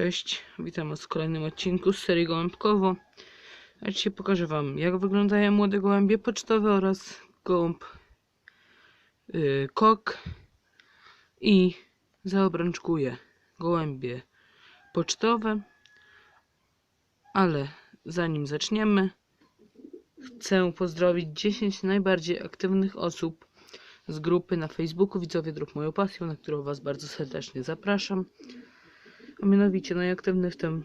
Cześć, witam was w kolejnym odcinku z serii Gołębkowo. A dzisiaj pokażę wam, jak wyglądają młode gołębie pocztowe oraz gołąb yy, kok i zaobrączkuję gołębie pocztowe. Ale zanim zaczniemy, chcę pozdrowić 10 najbardziej aktywnych osób z grupy na Facebooku Widzowie Dróg Moją Pasją, na którą was bardzo serdecznie zapraszam. Mianowicie najaktywny w tym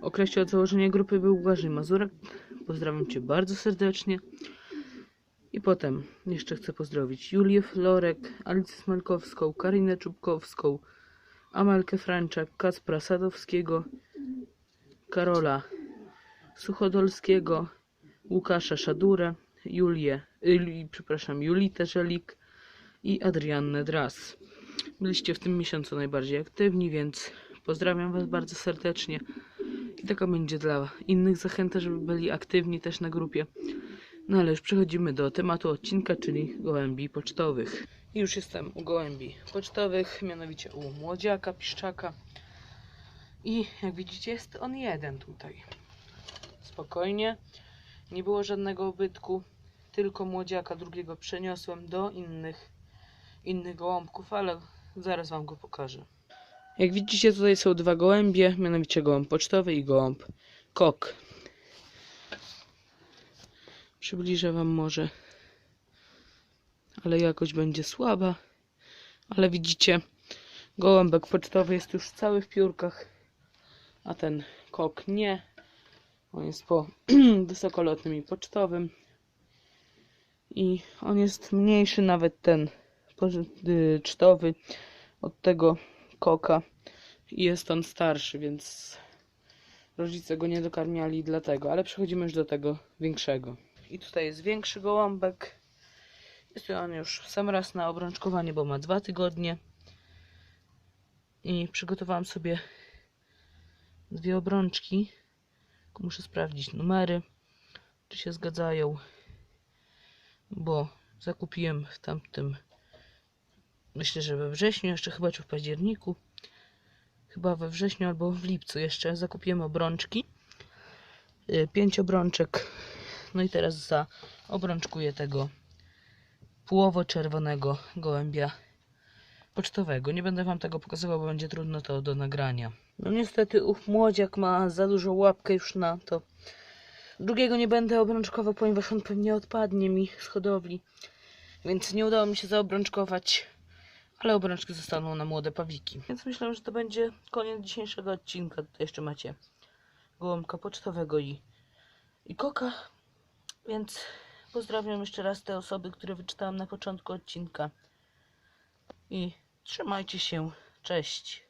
okresie od założenia grupy był Błażej Mazurek. Pozdrawiam Cię bardzo serdecznie. I potem jeszcze chcę pozdrowić Julię Florek, Alicję Smalkowską, Karinę Czubkowską, Amelkę Franczak, Kacpra Sadowskiego, Karola Suchodolskiego, Łukasza Szadurę, Julię, y, przepraszam, Julitę Żelik i Adriannę Dras. Byliście w tym miesiącu najbardziej aktywni, więc pozdrawiam Was bardzo serdecznie. I taka będzie dla innych zachęta, żeby byli aktywni też na grupie. No ale już przechodzimy do tematu odcinka, czyli gołębi pocztowych. I już jestem u gołębi pocztowych, mianowicie u młodziaka, piszczaka. I jak widzicie, jest on jeden tutaj. Spokojnie, nie było żadnego ubytku, tylko młodziaka drugiego przeniosłem do innych innych gołąbków, ale zaraz wam go pokażę. Jak widzicie, tutaj są dwa gołębie, mianowicie gołąb pocztowy i gołąb kok. Przybliżę wam może, ale jakość będzie słaba. Ale widzicie, gołąbek pocztowy jest już cały w piórkach, a ten kok nie. On jest po wysokolotnym i pocztowym. I on jest mniejszy, nawet ten pocztowy od tego koka i jest on starszy, więc rodzice go nie dokarmiali dlatego, ale przechodzimy już do tego większego. I tutaj jest większy gołąbek. Jest on już sam raz na obrączkowanie, bo ma dwa tygodnie. I przygotowałam sobie dwie obrączki. Muszę sprawdzić numery, czy się zgadzają, bo zakupiłem w tamtym myślę, że we wrześniu, jeszcze chyba czy w październiku. Chyba we wrześniu albo w lipcu jeszcze zakupiłem obrączki. Y, Pięć obrączek. No i teraz za obrączkuję tego połowo-czerwonego gołębia pocztowego. Nie będę wam tego pokazywał, bo będzie trudno to do nagrania. No niestety ów młodziak ma za dużą łapkę już na to. Drugiego nie będę obrączkował, ponieważ on pewnie odpadnie mi z hodowli. Więc nie udało mi się zaobrączkować ale obrączki zostaną na młode pawiki. Więc myślę, że to będzie koniec dzisiejszego odcinka. Tutaj jeszcze macie gołąbka pocztowego i, i koka. Więc pozdrawiam jeszcze raz te osoby, które wyczytałam na początku odcinka. I trzymajcie się. Cześć.